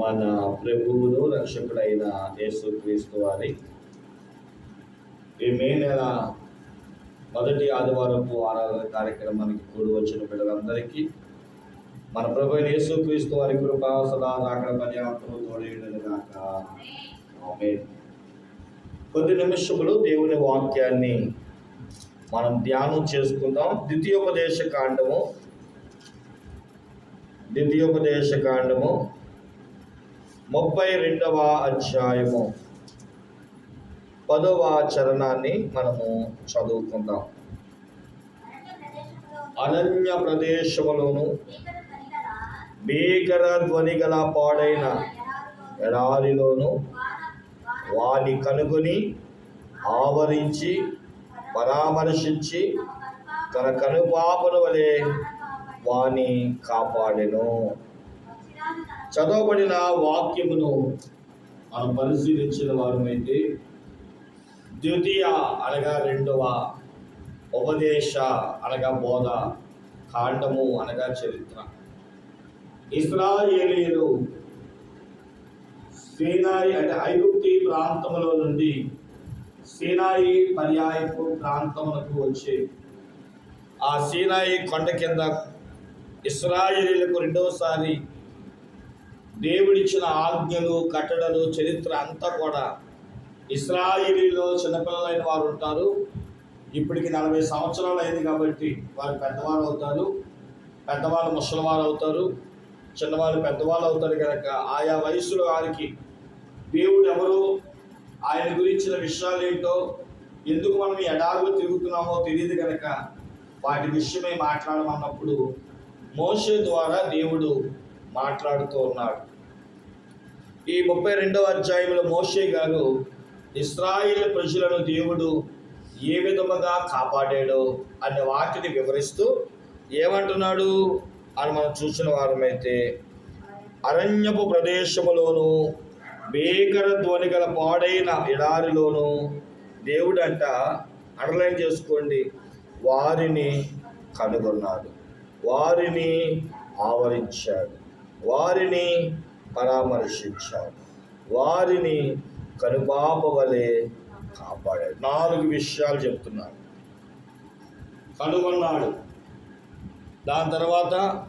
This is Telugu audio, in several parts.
మన ప్రభువును రక్షకుడైన యేసుక్రీస్తు వారి. ఈ మే నెల మొదటి ఆదివారపు ఆరాధన కార్యక్రమానికి కూడి వచ్చిన బిడ్డలందరికీ మన ప్రభు అయిన యేసుక్రీస్తు వారి కృప సదా రాకడ పర్యాప్తులు తోడేయడం కాక కొద్ది నిమిషములు దేవుని వాక్యాన్ని మనం ధ్యానం చేసుకుందాం. ద్వితీయోపదేశ కాండము. ద్వితీయోపదేశ కాండము. ముప్పై రెండవ అధ్యాయము. పదవ చరణాన్ని మనము చదువుకుందాం. అనన్య ప్రదేశములోను భీకర ధ్వని గల పాడైన ఎడారిలోను వాని కనుగొని ఆవరించి పరామర్శించి తన కనుపాపను వలె వాని కాపాడెను. చదవబడిన వాక్యమును మనం పరిశీలించిన వారమైతే ద్వితీయ అనగా రెండవ ఉపదేశ అనగా బోధ కాండము అనగా చరిత్ర. ఇస్రాయేలీలు సీనాయి అంటే ఐగుప్తి ప్రాంతములో నుండి సీనాయి పర్యాయపు ప్రాంతములకు వచ్చి ఆ సీనాయి కొండ కింద ఇస్రాయేలీలకు రెండవసారి దేవుడిచ్చిన ఆజ్ఞలు కట్టడలు చరిత్ర అంతా కూడా ఇస్రాయిలీలో చిన్నపిల్లలైన వారు ఉంటారు. ఇప్పటికి నలభై సంవత్సరాలు అయింది కాబట్టి వారు పెద్దవారు అవుతారు. పెద్దవాళ్ళు ముసలివారు అవుతారు. చిన్నవాళ్ళు పెద్దవాళ్ళు అవుతారు కనుక ఆయా వయసులో వారికి దేవుడు ఎవరు ఆయన గురించిన విషయాలు ఏంటో ఎందుకు మనం ఎడారులు తిరుగుతున్నామో తెలియదు కనుక వాటి విషయమై మాట్లాడమన్నప్పుడు మోసే ద్వారా దేవుడు మాట్లాడుతూ ఉన్నాడు. ఈ ముప్పై రెండవ అధ్యాయంలో మోషే గారు ఇస్రాయిల్ ప్రజలను దేవుడు ఏ విధముగా కాపాడాడో అనే వాటిని వివరిస్తూ ఏమంటున్నాడు అని మనం చూసిన వారమైతే అరణ్యపు ప్రదేశములోను భీకర ధ్వని గల పాడైన ఎడారిలోను దేవుడంట అండర్లైన్ చేసుకోండి. వారిని కనుగొన్నాడు. వారిని ఆవరించాడు. వారిని పరామర్శించాడు. వారిని కనుపాప వలె కాపాడాడు. నాలుగు విషయాలు చెప్తున్నాడు. కనుగొన్నాడు. దాని తర్వాత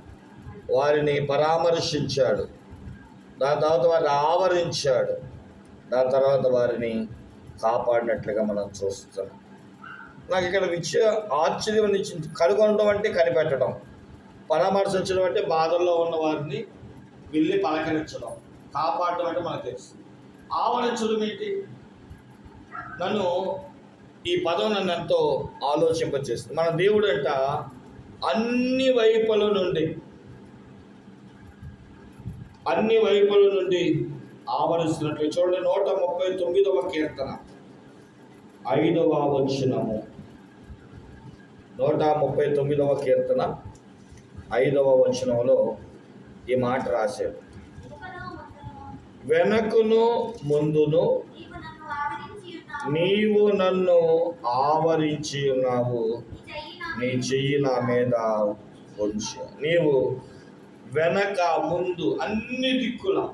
వారిని పరామర్శించాడు. దాని తర్వాత వారిని ఆవరించాడు. దాని తర్వాత వారిని కాపాడినట్లుగా మనం చూస్తున్నాం. నాకు ఇక్కడ విద్య ఆశ్చర్యం అనిపించింది. కనుగొనడం అంటే కనిపెట్టడం. పరామర్శించడం అంటే బాధల్లో ఉన్న వారిని వెళ్ళి పలకరించడం. కాపాడడం అంటే మనకు తెలుసు. ఆవరించడం ఏంటి? నన్ను ఈ పదం నన్ను ఎంతో ఆలోచింపచేస్తుంది. మన దేవుడు అంట అన్ని వైపుల నుండి అన్ని వైపుల నుండి ఆవరిస్తున్నట్లు. చూడండి నూట ముప్పై తొమ్మిదవ కీర్తన. ఐదవ వచనము. నూట ముప్పై తొమ్మిదవ కీర్తన ఐదవ వచనంలో ఈ మాట రాశాడు వెనకును ముందును నీవు నన్ను ఆవరించి ఉన్నావు. నీ చెయ్యి నా మీద ఉంచు. నీవు వెనక ముందు అన్ని దిక్కుల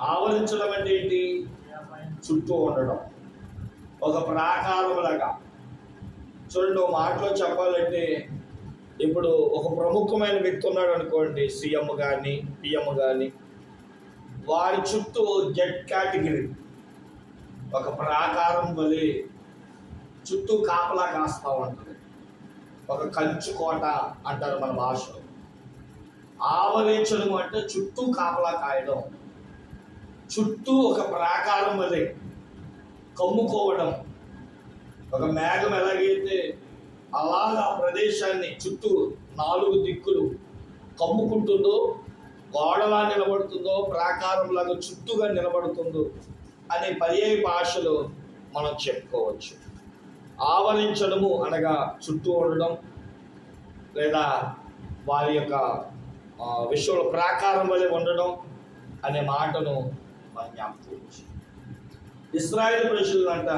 ఆవరించడం అంటే ఏంటి? చుట్టూ ఉండడం. ఒక ప్రాకారములగా. చూడండి మాటలో చెప్పాలంటే ఇప్పుడు ఒక ప్రముఖమైన వ్యక్తి ఉన్నాడు అనుకోండి సీఎం కానీ పిఎం కానీ వారి చుట్టూ జెడ్ కేటగిరీ. ఒక ప్రాకారం వలె చుట్టూ కాపలా కాస్తా ఉంటుంది. ఒక కంచు కోట అంటారు మన భాషలో. ఆవరించడం అంటే చుట్టూ కాపలా కాయడం. చుట్టూ ఒక ప్రాకారం వలె కమ్ముకోవడం. ఒక మేఘం ఎలాగైతే అలాగా ప్రదేశాన్ని చుట్టూ నాలుగు దిక్కులు కమ్ముకుంటుందో గోడలా నిలబడుతుందో ప్రాకారంలాగా చుట్టూగా నిలబడుతుందో అనే పర్యాయ భాషలో మనం చెప్పుకోవచ్చు. ఆవరించడము అనగా చుట్టూ ఉండడం లేదా వారి యొక్క ఆ, విషయంలో ప్రాకారం వలె ఉండడం అనే మాటను మనం జ్ఞాపకం ఇస్రాయేల్ ప్రజలంట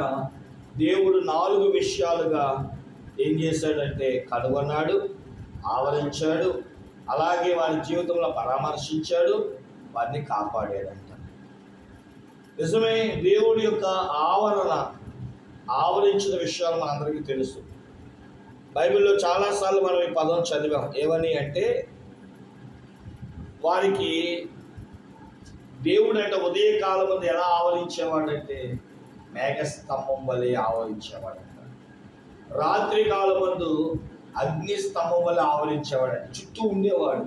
దేవుడు నాలుగు విషయాలుగా ఏం చేశాడంటే కనుగొన్నాడు ఆవరించాడు అలాగే వారి జీవితంలో పరామర్శించాడు వారిని కాపాడాడంట. నిజమే దేవుడి యొక్క ఆవరణ ఆవరించిన విషయాలు మనందరికీ తెలుసు. బైబిల్లో చాలాసార్లు మనం ఈ పదం చదివాం. ఏమని అంటే వారికి దేవుడు అంటే ఉదయకాలం ముందు ఎలా ఆవరించేవాడంటే మేఘస్తంభం వలె ఆవరించేవాడు. రాత్రి కాలమందు అగ్ని స్తంభం వల్ల ఆవరించేవాడు చుట్టూ ఉండేవాడు.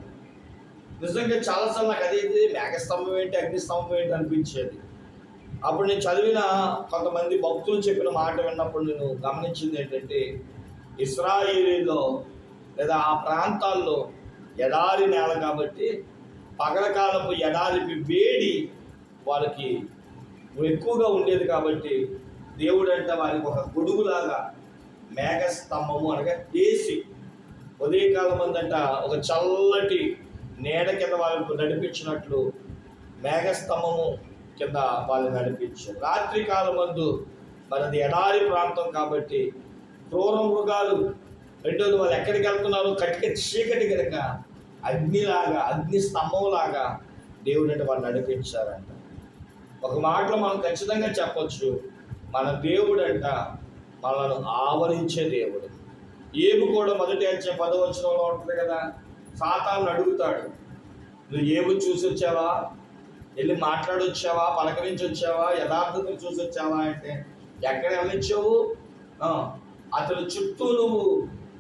నిజంగా చాలాసార్లు నాకు అదైతే మేఘస్తంభం ఏంటి అగ్నిస్తంభం ఏంటి అనిపించేది. అప్పుడు నేను చదివిన కొంతమంది భక్తులు చెప్పిన మాట విన్నప్పుడు నేను గమనించింది ఏంటంటే ఇస్రాయేలీలో లేదా ఆ ప్రాంతాల్లో ఎడారి నేల కాబట్టి పగలకాలపు ఎడారి వేడి వాళ్ళకి ఎక్కువగా ఉండేది కాబట్టి దేవుడు అంటే వారికి ఒక గొడుగులాగా మేఘస్తంభము అనగా ఏసి. ఉదయకాలం అందంట ఒక చల్లటి నీడ కింద వాళ్ళకు నడిపించినట్లు మేఘస్తంభము కింద వాళ్ళు నడిపించారు రాత్రి కాలం అందు మనది ఎడారి ప్రాంతం కాబట్టి క్రూర మృగాలు రెండోది వాళ్ళు ఎక్కడికి వెళ్తున్నారు కటిక చీకటి కనుక అగ్నిలాగా అగ్ని స్తంభంలాగా దేవుడు అంటే వాళ్ళు నడిపించారంట. ఒక మాటలో మనం ఖచ్చితంగా చెప్పొచ్చు మన దేవుడంట మనల్ని ఆవరించే దేవుడు. ఏబు కూడా మొదటి వచ్చే పదవచనంలో ఉంటుంది కదా సాతాను అడుగుతాడు నువ్వు ఏబు చూసి వచ్చావా? వెళ్ళి మాట్లాడొచ్చావా పలకరించి వచ్చావా? యథార్థతను చూసి వచ్చావా? అంటే ఎక్కడ వెళ్ళొచ్చావు అతను అతని చుట్టూ నువ్వు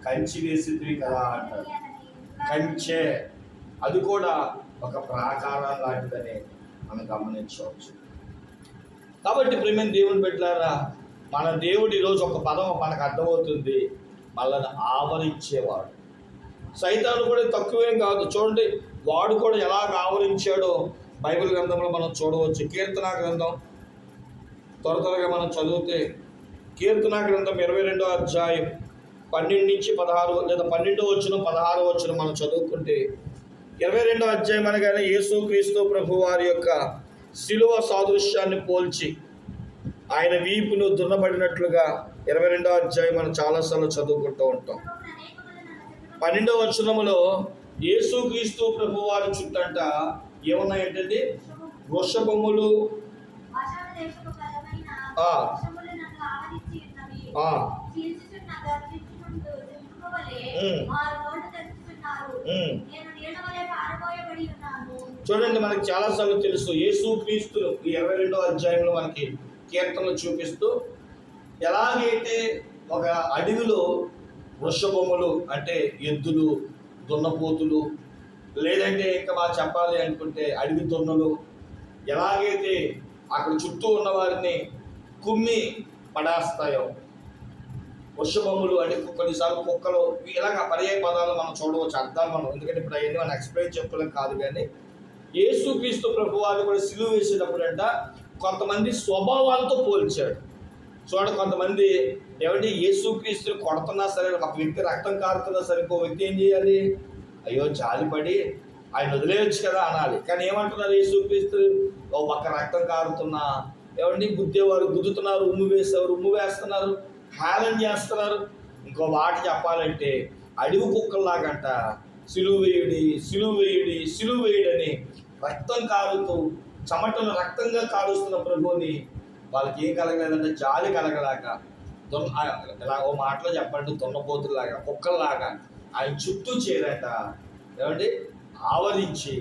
కంచి వేసిద్వి కదా అంటాడు. కంచె అది కూడా ఒక ప్రాకారం లాంటిదని మనం గమనించవచ్చు. కాబట్టి ప్రేమ దేవుని పెట్టారా మన దేవుడు ఈరోజు ఒక పదం మనకు అర్థమవుతుంది. మనల్ని ఆవరించేవాడు. సైతాను కూడా తక్కువేం కాదు. చూడండి వాడు కూడా ఎలా ఆవరించాడో బైబిల్ గ్రంథంలో మనం చూడవచ్చు. కీర్తన గ్రంథం త్వర త్వరగా మనం చదివితే కీర్తన గ్రంథం ఇరవై రెండో అధ్యాయం పన్నెండు నుంచి పదహారు లేదా పన్నెండో వచ్చిన పదహారు వచ్చిన మనం చదువుకుంటే ఇరవై రెండో అధ్యాయం అనగానే యేసు క్రీస్తు ప్రభు వారి యొక్క శిలువ సాదృశ్యాన్ని పోల్చి ఆయన వీపును దున్నబడినట్లుగా ఇరవై రెండో అధ్యాయం మనం చాలాసార్లు చదువుకుంటూ ఉంటాం. పన్నెండవ వచనములో యేసుక్రీస్తు ప్రభు వారి చుట్టంట ఏమన్నాయంటే వృషభములు. చూడండి మనకి చాలాసార్లు తెలుసు యేసు క్రీస్తు ఈ ఇరవై రెండో అధ్యాయంలో మనకి కీర్తనలు చూపిస్తూ ఎలాగైతే ఒక అడవిలో వృషభములు అంటే ఎద్దులు దున్నపోతులు లేదంటే ఇంకా మా చెప్పాలి అనుకుంటే అడవి దున్నలు ఎలాగైతే అక్కడ చుట్టూ ఉన్న వారిని కుమ్మి పడేస్తాయో వృషభములు అంటే కొన్నిసార్లు కుక్కలు ఇలాగ పర్యాయ పదాలు మనం చూడవచ్చు అర్థాలు మనం. ఎందుకంటే ఇప్పుడు అవన్నీ మనం ఎక్స్ప్లెయిన్ చెప్పలేం కాదు కానీ యేసుక్రీస్తు ప్రభు వారు కూడా సిలువ వేసేటప్పుడంట అంట కొంతమంది స్వభావాలతో పోల్చాడు. చూడండి కొంతమంది ఏమంటే యేసుక్రీస్తుని కొడుతున్నా సరే ఒక వ్యక్తి రక్తం కారుతున్నా సరే ఇంకో వ్యక్తి ఏం చేయాలి? అయ్యో జాలిపడి ఆయన వదిలేయచ్చు కదా అనాలి. కానీ ఏమంటున్నారు యేసుక్రీస్తు ఓ పక్క రక్తం కారుతున్నా ఏమండి గుద్దేవారు గుద్దుతున్నారు ఉమ్ము వేసేవారు ఉమ్ము వేస్తున్నారు హేళన చేస్తున్నారు. ఇంకో మాట చెప్పాలంటే అడవి కుక్కల్లాగంట సిలువేయుడి వేయుడి సిలువేయుడని రక్తం కారుతూ చెమటలు రక్తంగా కారుస్తున్న ప్రభువుని వాళ్ళకి ఏం కలగలేదంటే జాలి కలగలాక దున్న ఇలా ఓ మాటలో చెప్పండి దున్నపోతులాగా కుక్కల్లాగా ఆయన చుట్టూ చేరట ఏమంటే ఆవరించి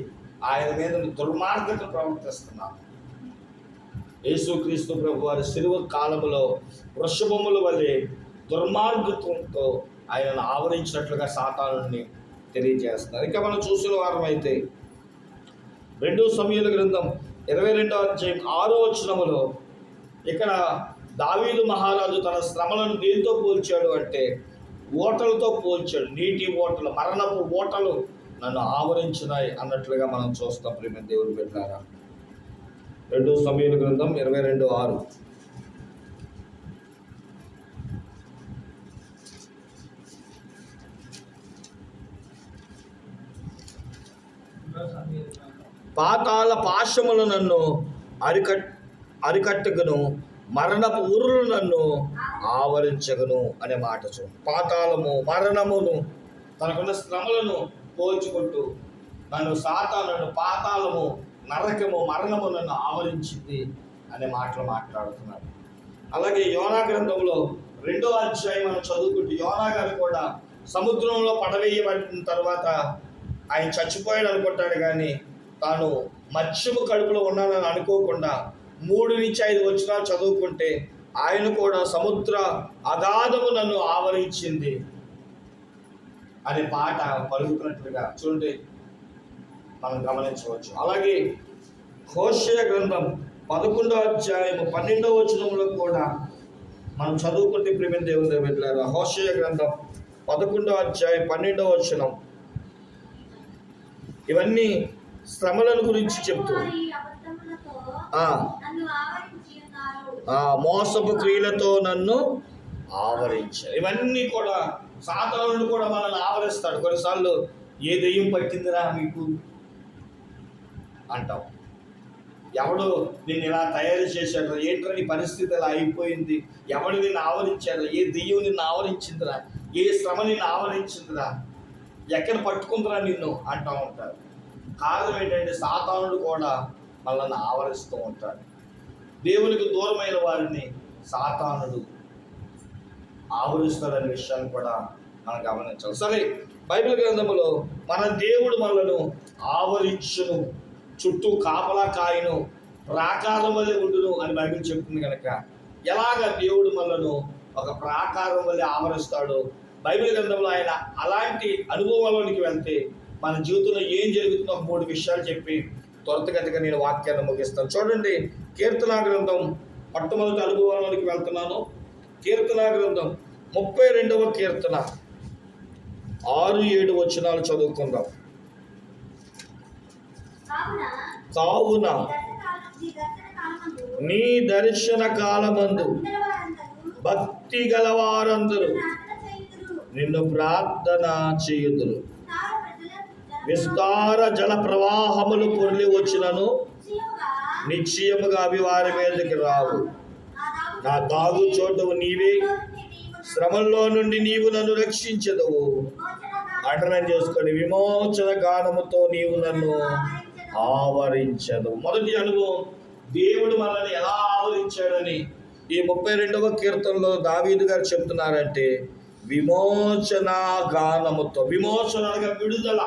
ఆయన మీద దుర్మార్గత ప్రవర్తిస్తున్నారు. యేసుక్రీస్తు ప్రభు వారి సిలువ కాలంలో వృషభముల వలె దుర్మార్గత్వంతో ఆయనను ఆవరించినట్లుగా సాతానుని తెలియజేస్తున్నారు. ఇంకా మనం చూసిన వారం అయితే రెండో సమయాల గ్రంథం ఇరవై రెండవ అధ్యాయం ఆరో వచనములో ఇక్కడ దావీదు మహారాజు తన శ్రమలను దేనితో పోల్చాడు అంటే ఓటలతో పోల్చాడు. నీటి ఓటలు మరణపు ఓటలు నన్ను ఆవరించినాయి అన్నట్లుగా మనం చూస్తాం ప్రేమ దేవుడు పెట్టారా రెండో సమయంలో గ్రంథం ఇరవై రెండు ఆరు. పాతాల పాశములు నన్ను అరికట్ అరికట్టుగను మరణపు ఊరులు నన్ను ఆవరించగను అనే మాట చూ పాతాళము మరణమును తనకున్న శ్రమలను పోల్చుకుంటూ నన్ను సాతాను పాతాళము నరకము మరణము నన్ను ఆవరించింది అనే మాటలు మాట్లాడుతున్నాడు. అలాగే యోనా గ్రంథంలో రెండో అధ్యాయం మనం చదువుకుంటే యోనా గారు కూడా సముద్రంలో పడవేయబడిన తర్వాత ఆయన చచ్చిపోయాడు అనుకుంటాడు కానీ తాను మత్స్యము కడుపులో ఉన్నానని అనుకోకుండా మూడు నుంచి ఐదు వచనాలు చదువుకుంటే ఆయన కూడా సముద్ర అగాధము నన్ను ఆవరించింది అనే పాట పలుకుతున్నట్లుగా చూడండి. మనం గమనించవచ్చు. అలాగే హోషయ గ్రంథం పదకొండవ అధ్యాయము పన్నెండవ వచనంలో కూడా మనం చదువుకుంటే ప్రేమ దేవుని వెళ్ళారు హోషయ గ్రంథం పదకొండవ అధ్యాయం పన్నెండవ వచనం. ఇవన్నీ శ్రమలను గురించి చెప్తూ ఆ, మోసపు క్రియలతో నన్ను ఆవరించారు. ఇవన్నీ కూడా సాధారణుడు కూడా మనల్ని ఆవరిస్తాడు. కొన్నిసార్లు ఏ దెయ్యం పట్టిందిరా మీకు? అంటాం. ఎవడు నిన్ను ఇలా తయారు చేశాడు? ఏంట్రా నీ పరిస్థితి ఇలా అయిపోయింది? ఎవడు నిన్ను ఆవరించాడు? ఏ దెయ్యం నిన్ను ఆవరించిందిరా? ఏ శ్రమ నిన్ను ఆవరించిందిరా? ఎక్కడ పట్టుకుందిరా నిన్ను? అంటూ ఉంటారు. కారణం ఏంటంటే సాతానుడు కూడా మనల్ని ఆవరిస్తూ ఉంటాడు. దేవునికి దూరమైన వారిని సాతానుడు ఆవరిస్తాడనే విషయాన్ని కూడా మనం గమనించాలి. సరే బైబిల్ గ్రంథంలో మన దేవుడు మనలను ఆవరించును చుట్టూ కాపలా కాయను ప్రాకారం వలె ఉండును అని బైబిల్ చెప్తుంది కనుక ఎలాగ దేవుడు మనలను ఒక ప్రాకారం వల్ల ఆవరిస్తాడో బైబిల్ గ్రంథంలో ఆయన అలాంటి అనుభవంలోనికి వెళ్తే మన జీవితంలో ఏం జరుగుతుందో ఒక మూడు విషయాలు చెప్పి త్వరతగతిగా నేను వాక్యాన్ని ముగిస్తాను. చూడండి కీర్తనా గ్రంథం మొట్టమొదటి అనుభవంలోనికి వెళ్తున్నాను. కీర్తనా గ్రంథం ముప్పై రెండవ కీర్తన. ఆరు ఏడు వచనాలు చదువుకుందాం. కావున దర్శన కాలమందు నీ దర్శన కాలమందు భక్తి గలవారందరూ నిన్ను ప్రార్థన చేయుదురు. విస్తార జల ప్రవాహములు పొర్లి వచ్చినను నిశ్చయముగా అవి వారి మీదకి రావు. నా తాగు చోటు నీవే శ్రమంలో నుండి నీవు నన్ను రక్షించదవు. అటనం చేసుకొని విమోచన గానముతో నీవు నన్ను ఆవరించదు. మొదటి అనుభవం దేవుడు మనల్ని ఎలా ఆవరించాడని. ఈ ముప్పై రెండవ కీర్తనలో దావీదు గారు చెప్తున్నారంటే విమోచన గానముతో విమోచన విడుదల.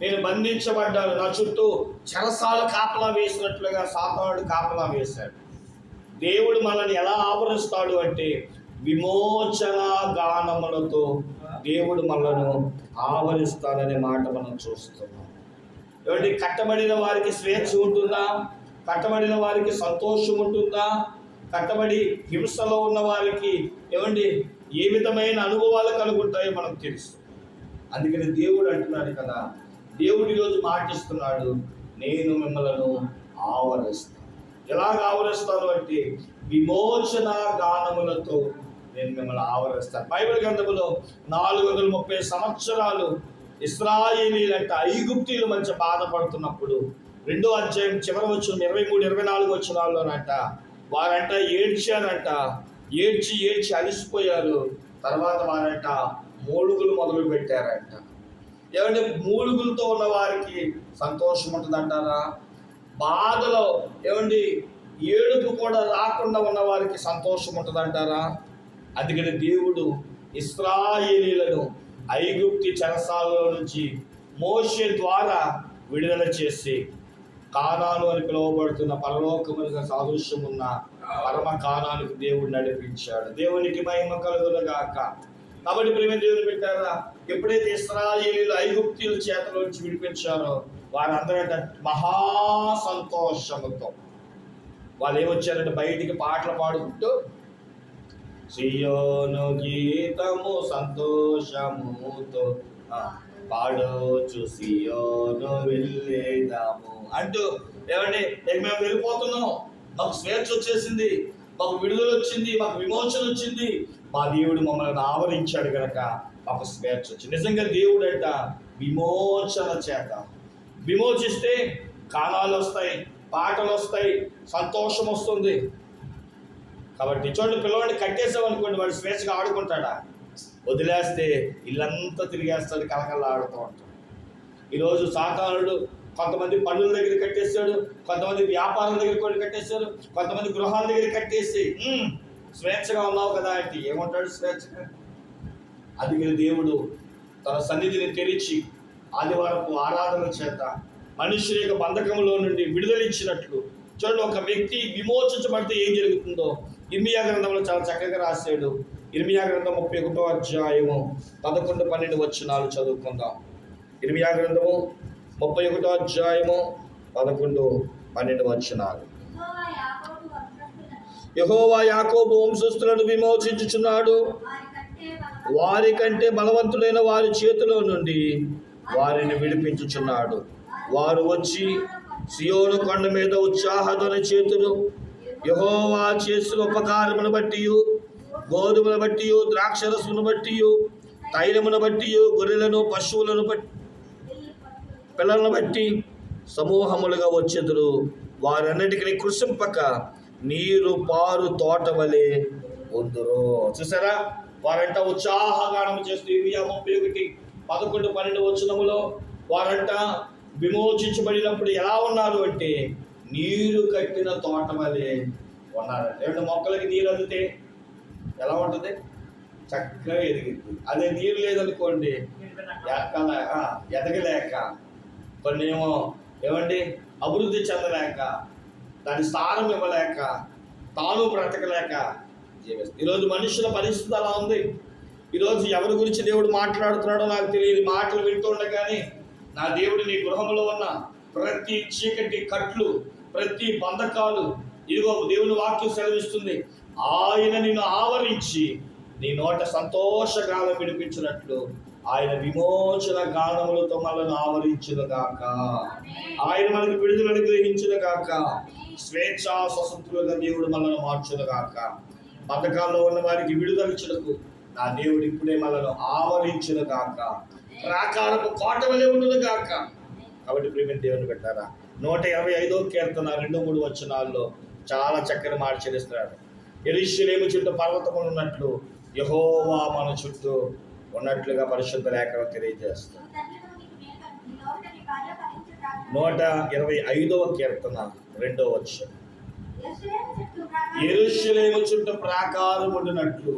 నేను బంధించబడ్డాను. నా చుట్టూ చెరసాలు కాపలా వేసినట్లుగా సాతానుడు కాపలా వేశాడు. దేవుడు మనల్ని ఎలా ఆవరిస్తాడు అంటే విమోచన గానములతో దేవుడు మనలను ఆవరిస్తాడనే మాట మనం చూస్తున్నాం. ఏమంటే కట్టబడిన వారికి స్వేచ్ఛ ఉంటుందా? కట్టబడిన వారికి సంతోషం ఉంటుందా? కట్టబడి హింసలో ఉన్న వారికి ఏమండి ఏ విధమైన అనుభవాలు కలుగుంటాయో మనకు తెలుసు. అందుకని దేవుడు అంటున్నాడు కదా దేవుడు ఈరోజు మాటిస్తున్నాడు నేను మిమ్మలను ఆవరిస్తాను. ఎలాగ ఆవరిస్తాను అంటే విమోచన గానములతో నేను మిమ్మల్ని ఆవరిస్తాను. బైబిల్ గ్రంథములో నాలుగు వందల ముప్పై సంవత్సరాలు ఇస్రాయేలీలంట ఐగుప్తీలు మంచి బాధపడుతున్నప్పుడు రెండో అధ్యాయం చివరి వచ్చిన ఇరవై మూడు ఇరవై నాలుగు వచ్చినాల్లోనంట వారంట ఏడ్చారంట ఏడ్చి ఏడ్చి అలిసిపోయారు. తర్వాత వారంట మూడుగులు మొదలు పెట్టారంట ఏమంటే మూలుగులతో ఉన్న వారికి సంతోషం ఉంటుందంటారా? బాధలో ఏమండి ఏడుపు కూడా రాకుండా ఉన్న వారికి సంతోషం ఉంటుందంటారా? అందుకని దేవుడు ఇస్రాయేలీలను ఐగుప్తి చెరసాలలో నుంచి మోషే ద్వారా విడుదల చేసి కానాను అని పిలువబడుతున్న పరలోకములుగా సాదృశ్యం ఉన్న పరమ కానానికి దేవుడు నడిపించాడు. దేవునికి మహిమ కలుగునగాక కాబట్టి ప్రేమ దేవుడు పెట్టారా ఎప్పుడైతే ఇస్రాయేలీలు ఐగుప్తీల చేతలోంచి విడిపించారో వారందరూ మహా సంతోషముతో వాళ్ళు ఏమొచ్చారంటే బయటికి పాటలు పాడుకుంటూ సియోను గీతము సంతోషముతో పాడోచు సియోను వెళ్ళేదాము అంటూ ఏమండి మేము వెళ్ళిపోతున్నాం మాకు స్వేచ్ఛ వచ్చేసింది. మాకు విడుదల వచ్చింది. మాకు విమోచన వచ్చింది. మా దేవుడు మమ్మల్ని ఆవరించాడు కనుక మాకు స్వేచ్ఛ వచ్చి నిజంగా దేవుడు అంట విమోచన చేత. విమోచిస్తే కాలాలు వస్తాయి పాటలు వస్తాయి సంతోషం వస్తుంది. కాబట్టి చూడండి పిల్లవాడిని కట్టేసామనుకోండి వాడు స్వేచ్ఛగా ఆడుకుంటాడా? వదిలేస్తే ఇల్లంతా తిరిగేస్తాడు కలకల్లా ఆడుతూ ఉంటాడు. ఈరోజు సాకారుడు కొంతమంది పనుల దగ్గర కట్టేశాడు కొంతమంది వ్యాపారం దగ్గర కూడా కట్టేశారు కొంతమంది గృహాల దగ్గర కట్టేసి స్వేచ్ఛగా ఉన్నావు కదా అంటే ఏమంటాడు స్వేచ్ఛగా? అది దేవుడు తన సన్నిధిని తెరిచి ఆదివారపు ఆరాధన చేత మనుషుల యొక్క బంధకంలో నుండి విడుదలిచ్చినట్లు చూడండి ఒక వ్యక్తి విమోచించబడితే ఏం జరుగుతుందో. ఇర్మియా గ్రంథంలో చాలా చక్కగా రాశాడు. ఇర్మియా గ్రంథం ముప్పై ఒకటో అధ్యాయము పదకొండు పన్నెండు వచ్చినాలు చదువుకుందాం. ఇర్మియా గ్రంథము ముప్పై ఒకటో అధ్యాయము పదకొండు పన్నెండు వచ్చినాలు యహోవా యాకోబు వంశస్థులను విమోచించుచున్నాడు. వారి కంటే బలవంతుడైన వారి చేతిలో నుండి వారిని విడిపించుచున్నాడు. వారు వచ్చి సియోను కొండ మీద ఉత్సాహధ్వని చేతులు యహోవా చేసిన ఉపకారమును బట్టి గోధుమను బట్టి ద్రాక్షరసమును బట్టి తైలమును బట్టి గొర్రెలను పశువులను బట్టి పిల్లలను బట్టి సమూహములుగా వచ్చెదురు. వారన్నిటికీ కృషింపక నీరు పారు తోట వలె ఉందరు. చూసారా? వారంట ఉత్సాహగానం చేస్తూ ఇవియా ముప్పై ఒకటి? పదకొండు పన్నెండు వచనములో వారంట విమోచించబడినప్పుడు ఎలా ఉన్నారు అంటే నీరు కట్టిన తోట వలె ఉన్నారంట. రెండు మొక్కలకి నీరు అందితే ఎలా ఉంటుంది? చక్కగా ఎదిగింది. అదే నీరు లేదనుకోండి ఎక్కల ఎదగలేక కొన్ని ఏమో ఏమండి? అభివృద్ధి చెందలేక దాని స్థానం ఇవ్వలేక తాను బ్రతకలేక జీవిస్తాం ఈరోజు మనుషుల పరిస్థితి అలా ఉంది. ఈరోజు ఎవరి గురించి దేవుడు మాట్లాడుతున్నాడో నాకు తెలియదు. మాటలు వింటుండగానే నా దేవుడు నీ గృహంలో ఉన్న ప్రతి చీకటి కట్లు ప్రతి బంధకాలు ఇదిగో దేవుని వాక్యం సెలవిస్తుంది. ఆయన నిన్ను ఆవరించి నీ నోట సంతోషగానం విడిపించినట్లు ఆయన విమోచన గానములతో మనల్ని ఆవరించిన గాక. ఆయన మనకు విడుదల అనుగ్రహించును గాక. స్వేచ్ఛా స్వతంత్రులుగా దేవుడు మనల్ని మార్చును గాక. పథకాల్లో ఉన్న వారికి విడుదలిచ్చుటకు నా దేవుడు ఇప్పుడే మనల్ని ఆవరించిన గాక. ప్రాకారపు కోట వలె ఉండదు గాక. కాబట్టి ప్రేమ దేవుని పెట్టారా నూట యాభై ఐదో కీర్తన రెండు మూడు వచనాల్లో చాలా చక్కని మార్చరిస్తున్నాడు చెల్లిస్తున్నాడు. చుట్టూ పర్వతములు ఉన్నట్లు యహోవా మన చుట్టూ ఉన్నట్లుగా పరిశుద్ధ లేఖనం తెలియజేస్తుంది. నూట ఇరవై ఐదవ కీర్తన రెండవ వచ్చాడు ఎరుషులేము చుట్టూ ప్రాకారం ఉండినట్లు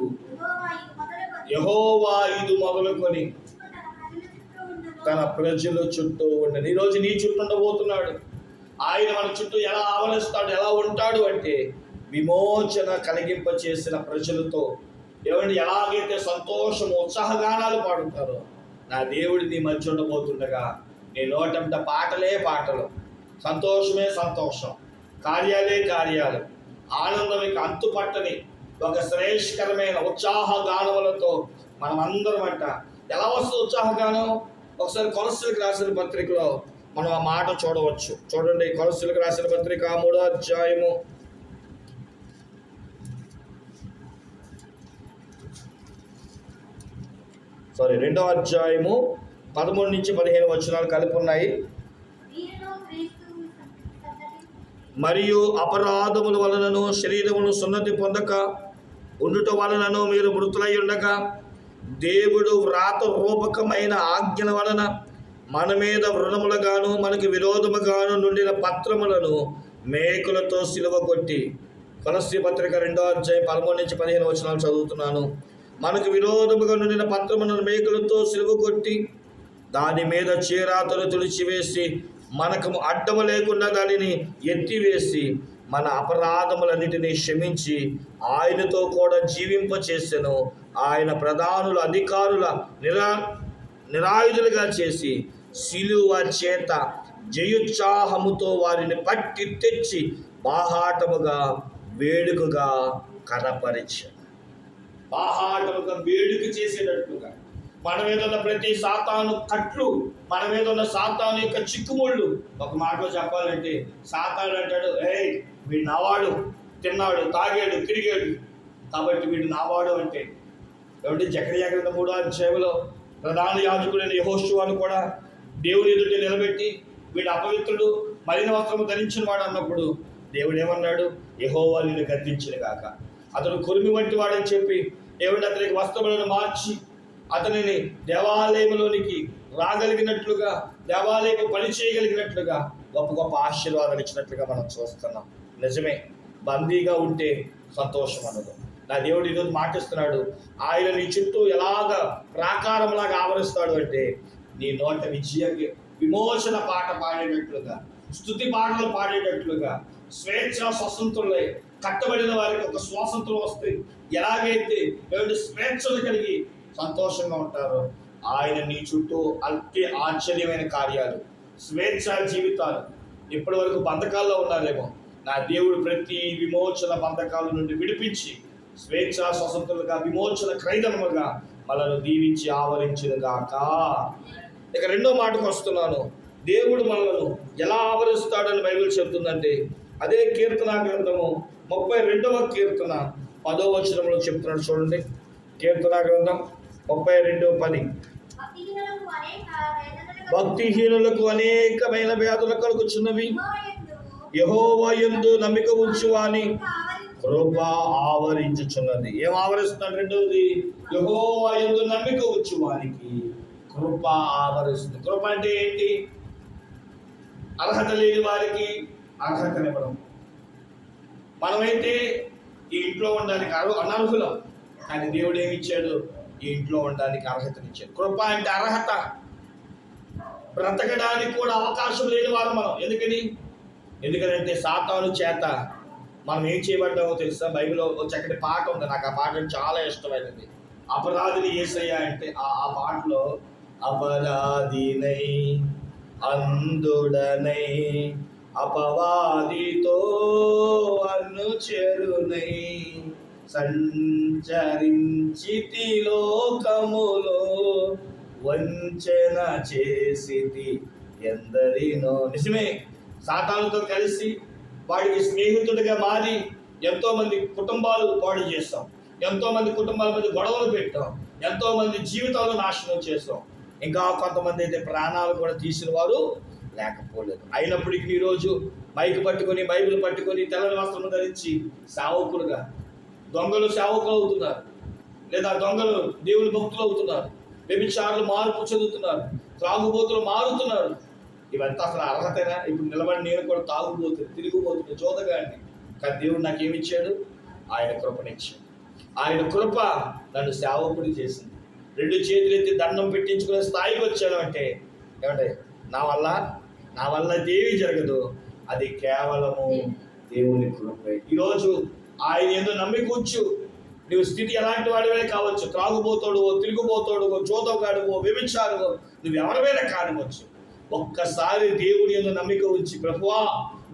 యహోవా ఇది మొదలుకొని తన ప్రజల చుట్టూ ఉండని ఈరోజు నీ చుట్టూ ఉండబోతున్నాడు. ఆయన మన చుట్టూ ఎలా ఆవరిస్తాడు ఎలా ఉంటాడు అంటే విమోచన కలిగింప చేసిన ప్రజలతో ఏమంటే ఎలాగైతే సంతోషము ఉత్సాహగానాలు పాడుతారో నా దేవుడి నీ మధ్య ఉండబోతుండగా నీ నోటంట పాటలే పాటలు. సంతోషమే సంతోషం. కార్యాలే కార్యాలు. ఆనందం ఇక అంతుపట్టని ఒక శ్రేష్కరమైన ఉత్సాహ గానములతో మనం అందరం అంట. ఎలా వస్తుంది ఉత్సాహగానం? ఒకసారి కొలసలకు రాసిన పత్రికలో మనం ఆ మాట చూడవచ్చు. చూడండి కొలసలకు రాసిన పత్రిక మూడో అధ్యాయము. సారీ రెండో అధ్యాయము పదమూడు నుంచి పదిహేను వచనాలు కలిపి ఉన్నాయి. మరియు అపరాధముల వలనను శరీరమును సున్నతి పొందక ఉండుట వలనను మీరు మృతులై ఉండగా దేవుడు వ్రాత రూపకమైన ఆజ్ఞల వలన మన మీద వృణములుగాను మనకి విరోధముగాను నుండిన పత్రములను మేకులతో సిలువ కొట్టి కొలస్తి పత్రిక రెండో అధ్యాయం పదమూడు నుంచి పదిహేను వచనాలు చదువుతున్నాను. మనకు విరోధముగా నుండిన పత్రములను మేకులతో సిలువ కొట్టి దాని మీద చీరాతలు తుడిచివేసి మనకు అడ్డము లేకుండా దానిని ఎత్తివేసి మన అపరాధములన్నిటినీ క్షమించి ఆయనతో కూడా జీవింపచేసెను ఆయన ప్రధానుల అధికారుల నిరా నిరాయుధులుగా చేసి సిలువ చేత జయుత్సాహముతో వారిని పట్టి తెచ్చి బాహాటముగా వేడుకగా కనపరిచారు బాహాటముగా వేడుక చేసేటట్లుగా మన మీద ఉన్న ప్రతి సాతాను కట్లు మన మీద ఉన్న సాతాను యొక్క చిక్కుముళ్ళు. ఒక మాటలో చెప్పాలంటే సాతాను అంటాడు ఏయ్ వీడు నావాడు తిన్నాడు తాగాడు తిరిగాడు. కాబట్టి వీడు నావాడు అంటే కాబట్టి జకరియా గ్రంథ మూడో అధ్యాయంలో ప్రధాన యాజకుడైన యహోషువాను కూడా దేవుని ఎదుట నిలబెట్టి వీడు అపవిత్రుడు మలిన వస్త్రము ధరించిన వాడు అన్నప్పుడు దేవుడు ఏమన్నాడు యహోవా నిన్ను గద్దించిన కాక అతడు కొరిమి వంటి వాడని చెప్పి దేవుడు అతనికి వస్త్రములను మార్చి అతనిని దేవాలయంలోనికి రాగలిగినట్లుగా దేవాలయం పని చేయగలిగినట్లుగా గొప్ప గొప్ప ఆశీర్వాదాలు ఇచ్చినట్లుగా మనం చూస్తున్నాం. నిజమే బందీగా ఉంటే సంతోషం అన్నది నా దేవుడు ఈరోజు మాటిస్తున్నాడు ఆయన నీ చుట్టూ ఎలాగ ప్రాకారంలాగా ఆవరిస్తాడు అంటే నీ నోట విజయ విమోచన పాట పాడేటట్లుగా స్థుతి పాటలు పాడేటట్లుగా స్వేచ్ఛ స్వతంత్రులై కట్టబడిన వారికి ఒక స్వాతంత్రం వస్తే ఎలాగైతే స్వేచ్ఛలు కలిగి సంతోషంగా ఉంటారు. ఆయన నీ చుట్టూ అతి ఆశ్చర్యమైన కార్యాలు స్వేచ్ఛ జీవితాలు. ఇప్పటి వరకు బంధకాల్లో ఉన్నారేమో. నా దేవుడు ప్రతి విమోచన బంధకాల నుండి విడిపించి స్వేచ్ఛ స్వతంత్రులుగా విమోచన క్రైదములుగా మనను దీవించి ఆవరించిన గాక. ఇక రెండో మాటకు వస్తున్నాను. దేవుడు మనలను ఎలా ఆవరిస్తాడని బైబిల్ చెప్తుందంటే అదే కీర్తన గ్రంథము ముప్పై రెండవ కీర్తన పదో వచనంలో చెప్తున్నాడు చూడండి. కీర్తన గ్రంథం ముప్పై రెండు పది. భక్తిహీనులకు అనేకమైన వ్యాధులు కలుగుచున్నవి. యహోవయందు నమ్మిక ఉంచువాని కృప ఆవరించుచున్నది. ఏం ఆవరిస్తున్నాడు రెండవది యహోవయందు నమ్మిక ఉంచువానికి కృప ఆవరిస్తుంది. కృప అంటే ఏంటి? అర్హత లేని వారికి అర్హతనివ్వడం మనమైతే ఈ ఇంట్లో ఉండడానికి అర్హ అనర్హులం. కానీ దేవుడు ఏమి ఇచ్చాడు? ఈ ఇంట్లో ఉండడానికి అర్హతనిచ్చాడు కృప అంటే అర్హత. బ్రతకడానికి కూడా అవకాశం లేని వారు మనం. ఎందుకని? ఎందుకంటే సాతాను చేత మనం ఏం చేయబడ్డామో తెలుసా? బైబిల్లో ఒక చక్కటి పాట ఉంది. నాకు ఆ పాట చాలా ఇష్టమైనది అపరాధిని ఏసయ్యా అంటే ఆ ఆ పాటలో అపరాధినై అందుడనై అపవాదితో అనుచెరునై సంచరించితి లోకములో వంచన చేసి ఎందరినో. నిజమే సాతానుతో కలిసి వాడికి స్నేహితుడిగా మారి ఎంతో మంది కుటుంబాలు పాడు చేస్తాం. ఎంతో మంది కుటుంబాల మధ్య గొడవలు పెట్టాం. ఎంతో మంది జీవితాలు నాశనం చేస్తాం. ఇంకా కొంతమంది అయితే ప్రాణాలు కూడా తీసిన వారు లేకపోలేదు. అయినప్పటికీ ఈరోజు మైక్ పట్టుకొని బైబిల్ పట్టుకొని తెల్లని వస్త్రం ధరించి సావకులుగా దొంగలు సేవకులు అవుతున్నారు. లేదా దొంగలు దేవుని భక్తులు అవుతున్నారు. వ్యభిచారులు మార్పు చెందుతున్నారు. త్రాగుబోతులు మారుతున్నారు. ఇవంతా అసలు అర్హతేనా? ఇప్పుడు నిలబడి నేను కూడా తాగుబోతుంది తిరిగిపోతుంది జోదగాడిని కానీ దేవుడు నాకు ఏమి ఇచ్చాడు ఆయన కృపనిచ్చాడు. ఆయన కృప నన్ను సేవకుడి చేసింది. రెండు చేతులు ఎత్తి దండం పెట్టించుకునే స్థాయికి వచ్చాడు అంటే ఏమంటే నా వల్ల నా వల్ల దేవి జరగదు. అది కేవలము దేవుని కృపే. ఈరోజు ఆయన ఏదో నమ్మి కూర్చు నువ్వు స్థితి ఎలాంటి వాడివే కావచ్చు. త్రాగుబోతాడు తిరుగుబోతాడు జోదగాడువో వ్యభిచారువో నువ్వు ఎవరివైనా కానివచ్చు ఒక్కసారి దేవుని యొక్క నమ్మిక ఉంచి ప్రభువా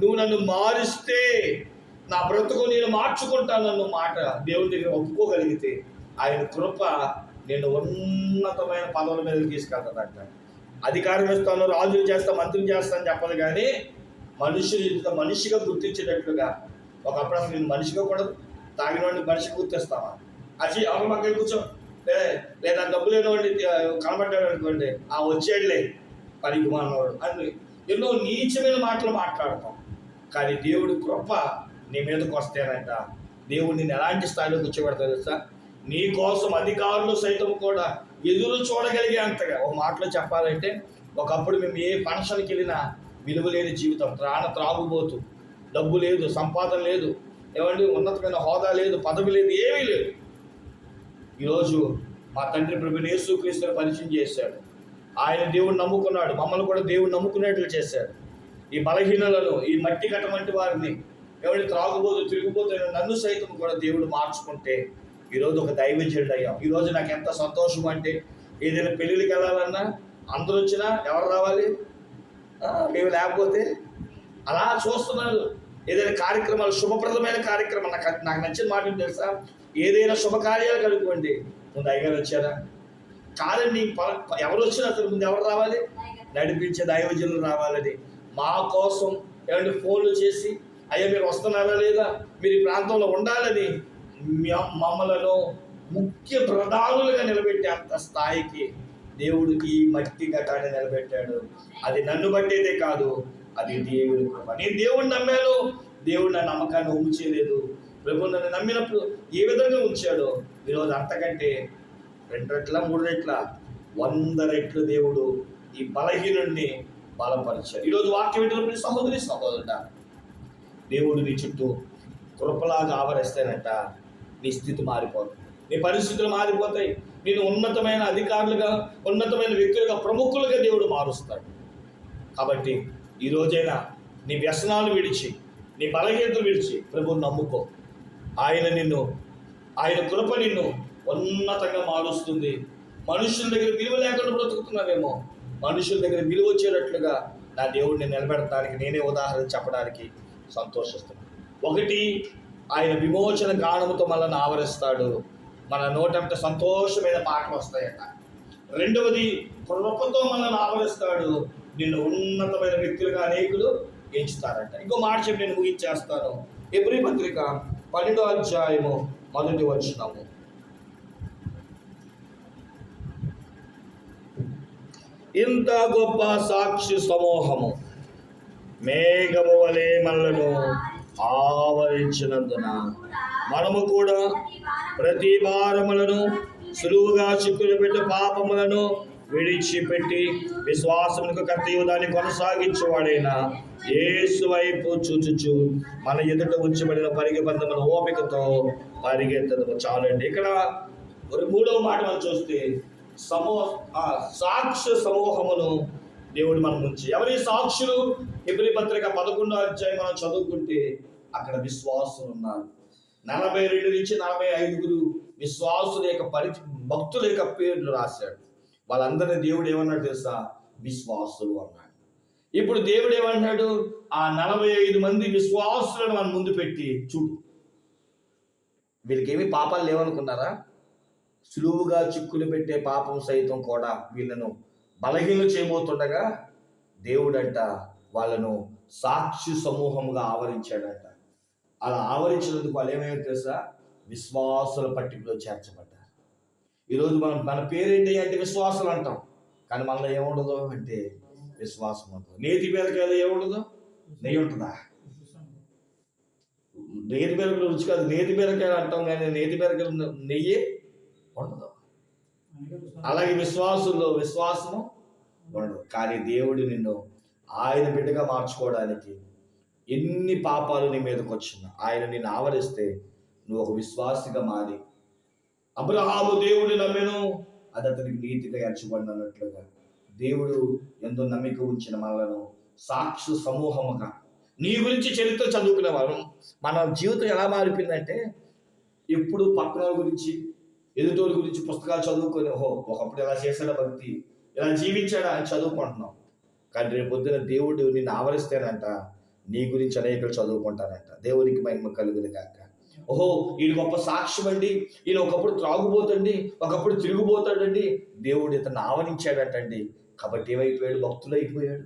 నువ్వు నన్ను మారిస్తే నా బ్రతుకు నేను మార్చుకుంటాను నన్ను మాట దేవుని దగ్గర ఒప్పుకోగలిగితే ఆయన కృప నేను ఉన్నతమైన పదవుల మీద తీసుకెళ్తాడంట. అధికారం ఇస్తాను రాజులు చేస్తా మంత్రులు చేస్తాను చెప్పదు కానీ మనుషులు ఇంత మనిషిగా గుర్తించేటట్లుగా ఒకప్పుడు అసలు నేను మనిషిగా కూడా తాగిన వాడిని మనిషి గుర్తిస్తావా అది ఎవరి మగ్గర కూర్చో. లేదా డబ్బు లేనివాడిని కనబడ్డాడు అనుకోండి ఆ వచ్చేళ్ళే పనికి మానవాడు అని ఎన్నో నీచమైన మాటలు మాట్లాడతాం. కానీ దేవుడి కృప నీ మీదకి వస్తేనంట. దేవుడు నేను ఎలాంటి స్థాయిలో కూర్చోబెడతా తెలుసా? నీ కోసం అధికారులు సైతం కూడా ఎదురు చూడగలిగే అంతగా. ఒక మాటలో చెప్పాలంటే ఒకప్పుడు మేము ఏ ఫంక్షన్కి వెళ్ళినా విలువ లేని జీవితం ప్రాణ త్రాగుబోతు డబ్బు లేదు సంపాదన లేదు ఏమండి? ఉన్నతమైన హోదా లేదు పదవి లేదు ఏమీ లేదు. ఈరోజు మా తండ్రి ప్రభు యేసుక్రీస్తుని పరిచయం చేశాడు. ఆయన దేవుడు నమ్ముకున్నాడు మమ్మల్ని కూడా దేవుడు నమ్ముకునేట్లు చేశాడు. ఈ బలహీనలను ఈ మట్టి కట్టమంటి వారిని ఎవరి త్రాగుబోదు తిరిగిపోతే నన్ను సైతం కూడా దేవుడు మార్చుకుంటే ఈరోజు ఒక దైవజనుడు అయ్యాం ఈరోజు నాకు ఎంత సంతోషం అంటే ఏదైనా పెళ్ళిళ్ళకి వెళ్ళాలన్నా అందరూ వచ్చినా ఎవరు రావాలి? మేము లేకపోతే అలా చూస్తున్నారు. ఏదైనా కార్యక్రమాలు శుభప్రదమైన కార్యక్రమం. నాకు నాకు నచ్చిన మాట తెలుసా? ఏదైనా శుభకార్యాలు కనుక్కోండి. ముందు అయ్యగారు వచ్చారా? కాదండి ప- ఎవరు వచ్చినా అసలు ముందు ఎవరు రావాలి? నడిపించే దైవజనులు రావాలని మా కోసం ఏమంటే ఫోన్లు చేసి అయ్యా మీరు వస్తున్నారా లేదా? మీరు ఈ ప్రాంతంలో ఉండాలని మ- మమ్మలను ముఖ్య ప్రధానులుగా నిలబెట్టే అంత స్థాయికి దేవుడికి మట్టి ఘటాన్ని నిలబెట్టాడు. అది నన్ను బట్టేదే కాదు. అది దేవుని కృప. నేను దేవుడిని నమ్మాను దేవుడు నా నమ్మకాన్ని ఉంచేయలేదు ప్రభు నన్ను నమ్మినప్పుడు ఏ విధంగా ఉంచాడో ఈరోజు అంతకంటే రెండు రెట్ల మూడు రెట్ల వంద రెట్లు దేవుడు ఈ బలహీనుడిని బలపరిచాడు. ఈరోజు వాక్యం ఏంటంటే సహోదరి సహోదరుడ దేవుడు నీ చుట్టూ కృపలాగా ఆవరిస్తానంట నీ స్థితి మారిపోతుంది నీ పరిస్థితులు మారిపోతాయి. నేను ఉన్నతమైన అధికారులుగా ఉన్నతమైన వ్యక్తులుగా ప్రముఖులుగా దేవుడు మారుస్తాడు. కాబట్టి ఈ రోజైనా నీ వ్యసనాలు విడిచి నీ బలహీనతలు విడిచి ప్రభువు నమ్ముకో. ఆయన నిన్ను ఆయన కృప నిన్ను ఉన్నతంగా మారుస్తుంది. మనుషుల దగ్గర విలువ లేకుండా బ్రతుకుతున్నావేమో. మనుషుల దగ్గర విలువ వచ్చేటట్లుగా నా దేవుడిని నిలబెడటానికి నేనే ఉదాహరణ చెప్పడానికి సంతోషిస్తున్నాను ఒకటి ఆయన విమోచన గానముతో మనల్ని ఆవరిస్తాడు. మన నోటంట సంతోషమైన పాటలు వస్తాయట. రెండవది కృపతో మనల్ని ఆవరిస్తాడు. నిన్ను ఉన్నతమైన వ్యక్తులుగా అనేకులు ఎంచుతారంట. ఇంకో మాట చెప్పి నేను ముగించేస్తాను. ఎబ్రి పత్రిక పన్నెండో అధ్యాయము మొదటి వచ్చినాము ఇంత గొప్ప సాక్షి సమూహము మేఘము వలె మనలను ఆవరించినందున మనము కూడా ప్రతి భారములను సులువుగా చిక్కులు పెట్టి పాపములను విడిచిపెట్టి విశ్వాసమునకు కర్తయు కొనసాగించేవాడైనా ఏసు వైపు చూచుచు మన ఎదుట ఉంచబడిన పరిగెపందముల ఓపికతో పరిగెత్తదు చాలండి. ఇక్కడ ఒక మూడవ మాట మనం చూస్తే సమూహ సాక్ష్య సమూహమును దేవుడు మన నుంచి ఎవరి సాక్షులు? ఎబ్రి పత్రిక పదకొండో అధ్యాయం మనం చదువుకుంటే అక్కడ విశ్వాసులు ఉన్నారు. నలభై రెండు నుంచి నలభై ఐదుగురు విశ్వాసుల యొక్క పరి భక్తుల యొక్క పేర్లు రాశాడు. వాళ్ళందరినీ దేవుడు ఏమన్నాడు తెలుసా? విశ్వాసులు అన్నాడు. ఇప్పుడు దేవుడు ఏమన్నాడు? ఆ నలభై ఐదు మంది విశ్వాసులను మన ముందు పెట్టి చూడు. వీళ్ళకేమీ పాపాలు లేవనుకున్నారా? సులువుగా చిక్కులు పెట్టే పాపం సైతం కూడా వీళ్ళను బలహీనం చేయబోతుండగా దేవుడంట వాళ్ళను సాక్షి సమూహంగా ఆవరించాడంట. అలా ఆవరించినందుకు వాళ్ళు ఏమైనా తెలుసా? విశ్వాసుల పట్టికలో చేర్చబడ్డారు. ఈరోజు మనం మన పేరేంటి అంటే విశ్వాసులు అంటాం. కానీ మనలో ఏముండదు అంటే విశ్వాసం ఉండదు నేతి బీరకాయలు ఏముండదు? నెయ్యి ఉంటుందా? నేతి బీరకాయలు రుచి కాదు నేతి బీరకాయలు అంటాం కానీ నేతి బీరకాయలు నెయ్యి ఉండదు. అలాగే విశ్వాసంలో విశ్వాసము ఉండదు. కానీ దేవుడు నిన్ను ఆయన బిడ్డగా మార్చుకోవడానికి ఎన్ని పాపాలు నీ మీదకి వచ్చినా ఆయన నిన్ను ఆవరిస్తే నువ్వు ఒక విశ్వాసిగా మారి అబ్రహాము దేవుడు నమ్మెను. అది అతనికి నీతిగా ఎంచబడినట్లుగా దేవుడు ఎంతో నమ్మిక ఉంచిన మనలను సాక్షు సమూహముగా. నీ గురించి చరిత్ర చదువుకునే వాళ్ళం. మన జీవితం ఎలా మారిపోయిందంటే ఎప్పుడు పక్కన వాళ్ళ గురించి ఎదుటోళ్ళ గురించి పుస్తకాలు చదువుకొని ఓహో ఒకప్పుడు ఇలా చేశాడా భక్తి ఇలా జీవించాడా అని చదువుకుంటున్నాం. కానీ రేపు పొద్దున దేవుడు నిన్ను ఆవరిస్తేనంట నీ గురించి అనేకలు చదువుకుంటారంట. దేవునికి మహిమ కలుగును కాక ఓహో ఈయన గొప్ప సాక్ష్యం అండి. ఈయన ఒకప్పుడు త్రాగుబోతండి ఒకప్పుడు తిరిగిపోతాడండి దేవుడు ఇతను ఆవరించాడటండి. కాబట్టి ఏమైపోయాడు? భక్తులు అయిపోయాడు.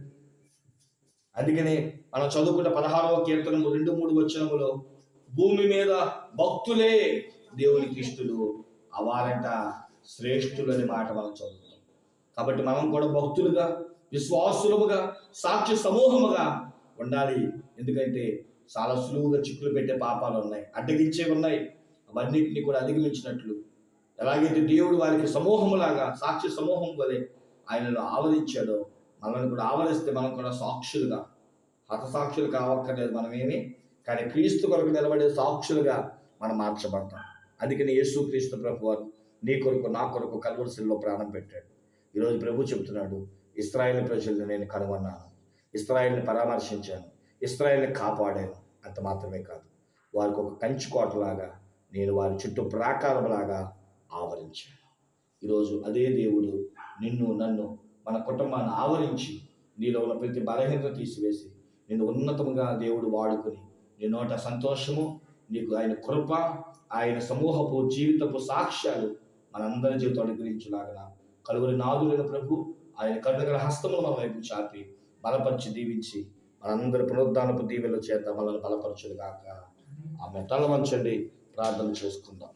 అందుకనే మనం చదువుకున్న పదహారవ కీర్తనము రెండు మూడు వచనములో భూమి మీద భక్తులే దేవునికి ఇష్టులు అవారంట శ్రేష్ఠులు అనే మాట మనం చదువుతాం. కాబట్టి మనం కూడా భక్తులుగా విశ్వాసులముగా సాక్షి సమూహముగా ఉండాలి. ఎందుకంటే చాలా సులువుగా చిక్కులు పెట్టే పాపాలు ఉన్నాయి. అడ్డగించేవి ఉన్నాయి. అవన్నిటిని కూడా అధిగమించినట్లు. ఎలాగైతే దేవుడు వారికి సమూహములాగా సాక్షి సమూహం వలె ఆయనను ఆవరించాడో మనల్ని కూడా ఆవరిస్తే మనం కూడా సాక్షులుగా హతసాక్షులు కావక్కర్లేదు మనమేమి కానీ క్రీస్తు కొరకు నిలబడే సాక్షులుగా మనం మార్చబడతాం. అందుకని యేసు క్రీస్తు ప్రభు వారు నీ కొరకు నా కొరకు కల్వరిశిల్లో ప్రాణం పెట్టాడు. ఈరోజు ప్రభు చెబుతున్నాడు ఇస్రాయేల్ ప్రజలను నేను కనుగొన్నాను. ఇస్రాయేల్ని పరామర్శించాను. ఇస్రాయల్ని కాపాడాను అంత మాత్రమే కాదు. వారికి ఒక కంచి కోటలాగా నేను వారి చుట్టూ ప్రాకారంలాగా ఆవరించాను. ఈరోజు అదే దేవుడు నిన్ను నన్ను మన కుటుంబాన్ని ఆవరించి నీలో ఉన్న ప్రతి బలహీనత తీసివేసి నేను ఉన్నతముగా దేవుడు వాడుకొని నీ నోట సంతోషము నీకు ఆయన కృప ఆయన సమూహపు జీవితపు సాక్ష్యాలు మనందరి జీవితాన్ని గురించులాగా కలుగురి నాదులైన ప్రభు ఆయన కరుణగల హస్తములు మన వైపు చాపి బలపరిచి దీవించి మనందరి పునరుద్ధానపు దీవెల చేత మనల్ని బలపరచుడు గాక. ఆమె తల వంచండి. ప్రార్థన చేసుకుందాం.